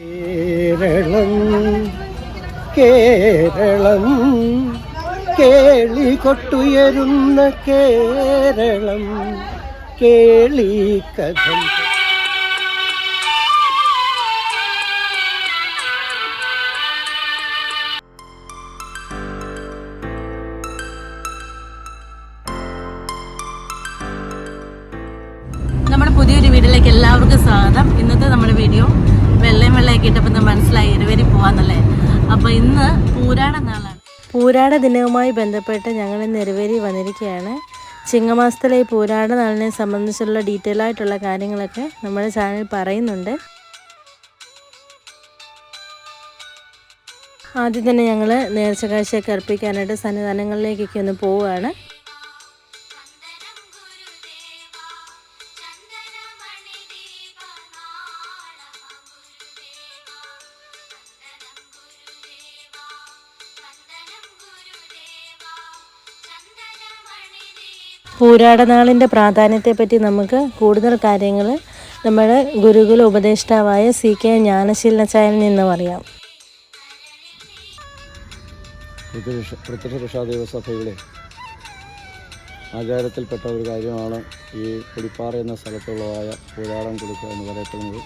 കേരളം കേരളം കേളി കൊട്ടുയരുന്ന കേരളം കേളി കഥം നമ്മുടെ പുതിയൊരു വീഡിയോയിലേക്ക് എല്ലാവർക്കും സ്വാഗതം. ഇന്നത്തെ നമ്മുടെ വീഡിയോ വെള്ളയും വെള്ളയൊക്കെ ഇട്ടപ്പോൾ മനസ്സിലായി? ഇരുവരി പോവാന്നല്ലേ? അപ്പോൾ ഇന്ന് പൂരാട നാളാണ്. പൂരാട ദിനവുമായി ബന്ധപ്പെട്ട് ഞങ്ങൾ ഇന്ന് ഇരുവരി വന്നിരിക്കുകയാണ്. ചിങ്ങമാസത്തിലെ ഈ പൂരാട നാളിനെ സംബന്ധിച്ചുള്ള ഡീറ്റെയിൽ ആയിട്ടുള്ള കാര്യങ്ങളൊക്കെ നമ്മുടെ ചാനൽ പറയുന്നുണ്ട്. ആദ്യം തന്നെ ഞങ്ങൾ നേർച്ച കാഴ്ചയൊക്കെ അർപ്പിക്കാനായിട്ട് സന്നിധാനങ്ങളിലേക്കൊക്കെ ഒന്ന് പോവുകയാണ്. പൂരാടനാളിന്റെ പ്രാധാന്യത്തെപ്പറ്റി നമുക്ക് കൂടുതൽ കാര്യങ്ങൾ നമ്മുടെ ഗുരുകുല ഉപദേഷ്ടാവായ സി കെ ജ്ഞാനശീലനച്ചായനിൽ നിന്നും അറിയാം. പ്രത്യക്ഷ ദേവസഭയുടെ ആചാരത്തിൽപ്പെട്ട ഒരു കാര്യമാണ് ഈ പുളിപ്പാറ എന്ന സ്ഥലത്തുള്ളതായ പൂരാടം കൊടുക്കുക എന്ന് പറയപ്പെടുന്നത്.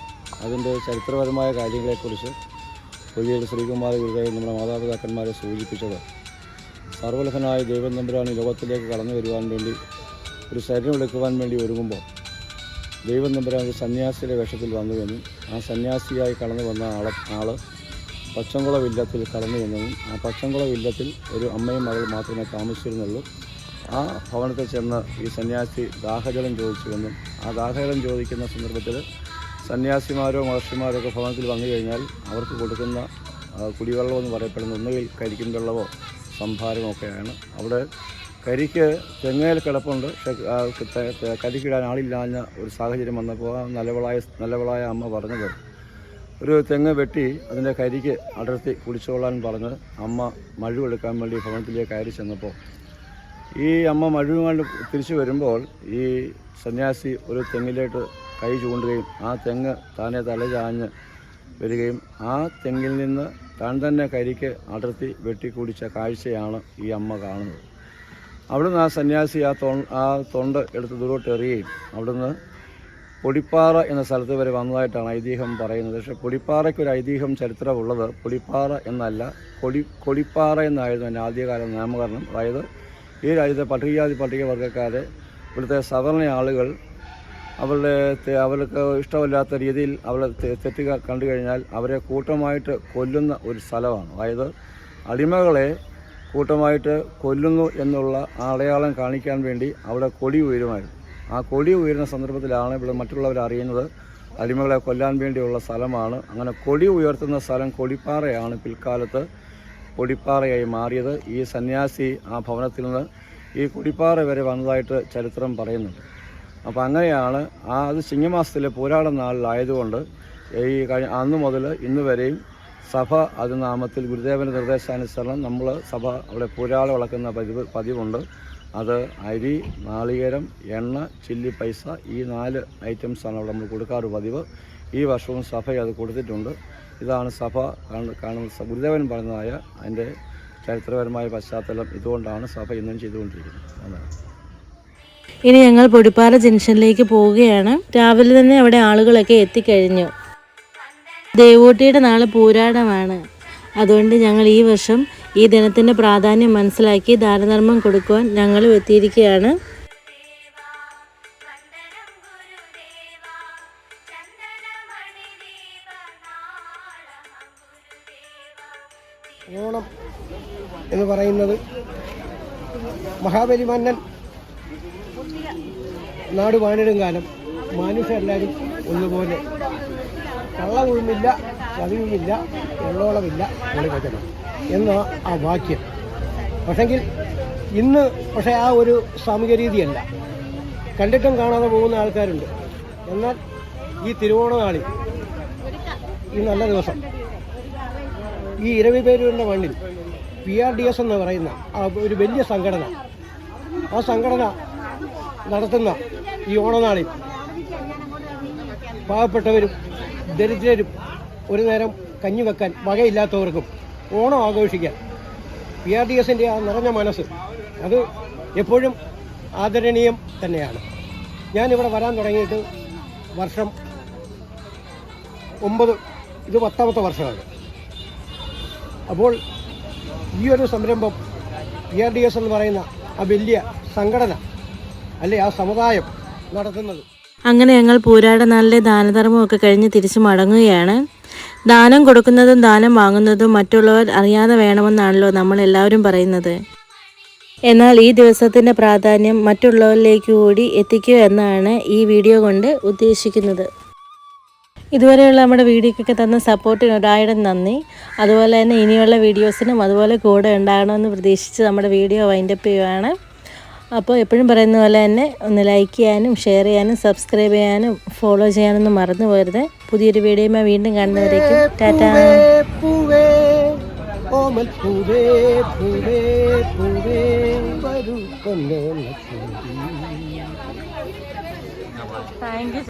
അതിന്റെ ചരിത്രപരമായ കാര്യങ്ങളെക്കുറിച്ച് പുതിയ ശ്രീകുമാർ ഗുരുദേവൻ നമ്മുടെ മാതാപിതാക്കന്മാരെ സൂചിപ്പിച്ചത് സർവലഭനായ ദൈവം തമ്പുരാൻ ലോകത്തിലേക്ക് കടന്നു വരുവാൻ വേണ്ടി ഒരു ശരീരം എടുക്കുവാൻ വേണ്ടി ഒരുങ്ങുമ്പോൾ ദൈവം നമ്പരാൻ ഒരു സന്യാസിയുടെ വേഷത്തിൽ വന്നുവെന്നും ആ സന്യാസിയായി കടന്നു വന്ന ആളെ ആൾ പച്ചംകുള വില്ലത്തിൽ കടന്നു വന്നതും ആ പച്ചംകുള വില്ലത്തിൽ ഒരു അമ്മയും മകൾ മാത്രമേ താമസിച്ചിരുന്നുള്ളൂ. ആ ഭവനത്തിൽ ചെന്ന് ഈ സന്യാസി ദാഹജലം ചോദിച്ചുവെന്നും ആ ദാഹജലം ചോദിക്കുന്ന സന്ദർഭത്തിൽ സന്യാസിമാരോ മഹർഷിമാരോ ഒക്കെ ഭവനത്തിൽ വന്നു കഴിഞ്ഞാൽ അവർക്ക് കൊടുക്കുന്ന കുടിവെള്ളമെന്ന് പറയപ്പെടുന്ന ഒന്നുകിൽ കരിക്കും വെള്ളമോ സംഭാരമോ ഒക്കെയാണ്. അവിടെ കരിക്ക് തെങ്ങയിൽ കിടപ്പുണ്ട്. പക്ഷേ കരിക്കിടാൻ ആളില്ലാഞ്ഞ ഒരു സാഹചര്യം വന്നപ്പോൾ നല്ലവളായ നല്ലവളായ അമ്മ പറഞ്ഞത്. ഒരു തെങ്ങ് വെട്ടി അതിന്റെ കരിക്ക് അടർത്തി കുടിച്ചോളാൻ പറഞ്ഞ് അമ്മ മഴുവെടുക്കാൻ വേണ്ടി ഭവനത്തിലേക്ക് കയറി ചെന്നപ്പോൾ ഈ അമ്മ മഴുവുകൊണ്ട് തിരിച്ചു വരുമ്പോൾ ഈ സന്യാസി ഒരു തെങ്ങിലേക്ക് കൈ ചൂണ്ടുകയും ആ തെങ്ങ് താനെ തലചാഞ്ഞ് വരികയും ആ തെങ്ങിൽ നിന്ന് താൻ തന്നെ കരിക്ക് അടർത്തി വെട്ടി കുടിച്ച കാഴ്ചയാണ് ഈ അമ്മ കാണുന്നത്. അവിടുന്ന് ആ സന്യാസി ആ തൊ ആ തൊണ്ട് എടുത്ത് ദൂരോട്ട് എറിയുകയും അവിടുന്ന് പൊടിപ്പാറ എന്ന സ്ഥലത്ത് വരെ വന്നതായിട്ടാണ് ഐതിഹ്യം പറയുന്നത്. പക്ഷേ പൊടിപ്പാറയ്ക്കൊരു ഐതിഹ്യം ചരിത്രമുള്ളത് പൊടിപ്പാറ എന്നല്ല കൊടി കൊടിപ്പാറ എന്നായിരുന്നു എന്റെ ആദ്യകാല നാമകരണം. അതായത് ഈ രാജ്യത്തെ പട്ടികജാതി പട്ടികവർഗക്കാരെ ഇവിടുത്തെ സാധാരണ ആളുകൾ അവരുടെ അവർക്ക് ഇഷ്ടമില്ലാത്ത രീതിയിൽ അവരെ തെറ്റ് കണ്ടു കഴിഞ്ഞാൽ അവരെ കൂട്ടമായിട്ട് കൊല്ലുന്ന ഒരു സ്ഥലമാണ്. അതായത് അടിമകളെ കൂട്ടമായിട്ട് കൊല്ലുന്നു എന്നുള്ള അടയാളം കാണിക്കാൻ വേണ്ടി അവിടെ കൊടി ഉയരുമായിരുന്നു. ആ കൊടി ഉയരുന്ന സന്ദർഭത്തിലാണ് ഇവിടെ മറ്റുള്ളവർ അറിയുന്നത് അടിമകളെ കൊല്ലാൻ വേണ്ടിയുള്ള സ്ഥലമാണ്. അങ്ങനെ കൊടി ഉയർത്തുന്ന സ്ഥലം കൊടിപ്പാറയാണ് പിൽക്കാലത്ത് കൊടിപ്പാറയായി മാറിയത്. ഈ സന്യാസി ആ ഭവനത്തിൽ നിന്ന് ഈ കൊടിപ്പാറ വരെ വന്നതായിട്ട് ചരിത്രം പറയുന്നുണ്ട്. അപ്പോൾ അങ്ങനെയാണ് ആ അത് ചിങ്ങമാസത്തിലെ പൂരാട നാളിലായതുകൊണ്ട് ഈ കഴിഞ്ഞ അന്ന് മുതൽ ഇന്ന് വരെയും സഭ അത് നാമത്തിൽ ഗുരുദേവന്റെ നിർദ്ദേശാനുസരണം നമ്മൾ സഭ അവിടെ പുരാളെ വളക്കുന്ന പതിവ് പതിവുണ്ട്. അത് അരി നാളികേരം എണ്ണ ചില്ലി പൈസ ഈ നാല് ഐറ്റംസാണ് അവിടെ നമ്മൾ കൊടുക്കാറ് പതിവ്. ഈ വർഷവും സഭ അത് കൊടുത്തിട്ടുണ്ട്. ഇതാണ് സഭ കാണുന്ന ഗുരുദേവൻ പറഞ്ഞതായ അതിന്റെ ചരിത്രപരമായ പശ്ചാത്തലം ഇതുകൊണ്ടാണ് സഭ ഇന്നും ചെയ്തുകൊണ്ടിരിക്കുന്നത്. അതാണ്. ഇനി ഞങ്ങൾ പൊടിപ്പാറ ജംഗ്ഷനിലേക്ക് പോവുകയാണ്. രാവിലെ തന്നെ അവിടെ ആളുകളൊക്കെ എത്തിക്കഴിഞ്ഞു. ദേവൂട്ടിയുടെ നാളെ പൂരാടമാണ്. അതുകൊണ്ട് ഞങ്ങൾ ഈ വർഷം ഈ ദിനത്തിന്റെ പ്രാധാന്യം മനസ്സിലാക്കി ദാനധർമ്മം കൊടുക്കുവാൻ ഞങ്ങളും എത്തിയിരിക്കുകയാണ്. ഓണം എന്ന് പറയുന്നത് മഹാബലി മന്നൻ നാട് വാണിടും കാലം. മനുഷ്യരെല്ലാവരും ഒന്നുപോലെ കള്ളവുമില്ല ചതിവുമില്ല എള്ളോളമില്ല വെളിവചനം എന്ന ആ വാക്യം. പക്ഷെങ്കിൽ ഇന്ന് പക്ഷേ ആ ഒരു സാമൂഹ്യ രീതിയല്ല കണ്ടിട്ടും കാണാതെ പോകുന്ന ആൾക്കാരുണ്ട്. എന്നാൽ ഈ തിരുവോണ നാളിൽ ഈ നല്ല ദിവസം ഈ ഇരവി പേരൂരിന്റെ മണ്ണിൽ പി ആർ ഡി എസ് എന്ന് പറയുന്ന ഒരു വലിയ സംഘടന ആ സംഘടന നടത്തുന്ന ഈ ഓണനാളിൽ പാവപ്പെട്ടവരും ദരിദ്രരും ഒരു നേരം കഞ്ഞി വെക്കാൻ വകയില്ലാത്തവർക്കും ഓണം ആഘോഷിക്കാൻ. പി ആർ ഡി എസിന്റെ ആ നിറഞ്ഞ മനസ്സ് അത് എപ്പോഴും ആദരണീയം തന്നെയാണ്. ഞാനിവിടെ വരാൻ തുടങ്ങിയിട്ട് വർഷം ഒമ്പത് ഇത് പത്താമത്തെ വർഷമാണ്. അപ്പോൾ ഈ ഒരു സംരംഭം പി ആർ ഡി എസ് എന്ന് പറയുന്ന ആ വലിയ സംഘടന അല്ലെ ആ സമുദായം നടത്തുന്നത് അങ്ങനെ ഞങ്ങൾ പൂരാട നാളിലെ ദാനധർമ്മമൊക്കെ കഴിഞ്ഞ് തിരിച്ചു മടങ്ങുകയാണ്. ദാനം കൊടുക്കുന്നതും ദാനം വാങ്ങുന്നതും മറ്റുള്ളവർ അറിയാതെ വേണമെന്നാണല്ലോ നമ്മൾ എല്ലാവരും പറയുന്നത്. എന്നാൽ ഈ ദിവസത്തിന്റെ പ്രാധാന്യം മറ്റുള്ളവരിലേക്ക് കൂടി എത്തിക്കുക എന്നാണ് ഈ വീഡിയോ കൊണ്ട് ഉദ്ദേശിക്കുന്നത്. ഇതുവരെയുള്ള നമ്മുടെ വീഡിയോക്കൊക്കെ തന്ന സപ്പോർട്ടിന് ഒരായിരം നന്ദി. അതുപോലെ തന്നെ ഇനിയുള്ള വീഡിയോസിനും അതുപോലെ കൂടെ ഉണ്ടാകണമെന്ന് പ്രതീക്ഷിച്ച് നമ്മുടെ വീഡിയോ വൈൻഡപ്പ് ചെയ്യുകയാണ് അപ്പോൾ എപ്പോഴും പറയുന്ന പോലെ തന്നെ ഒന്ന് ലൈക്ക് ചെയ്യാനും ഷെയർ ചെയ്യാനും സബ്സ്ക്രൈബ് ചെയ്യാനും ഫോളോ ചെയ്യാനൊന്നും മറന്നു പോകരുത്. പുതിയൊരു വീഡിയോയുമായി വീണ്ടും കാണുന്നവരേക്കും ടാറ്റാ. പൂവേ ഓമൽ പൂവേ പൂവേ പൂവേ വരൂ കൊണ്ടോ താങ്ക് യു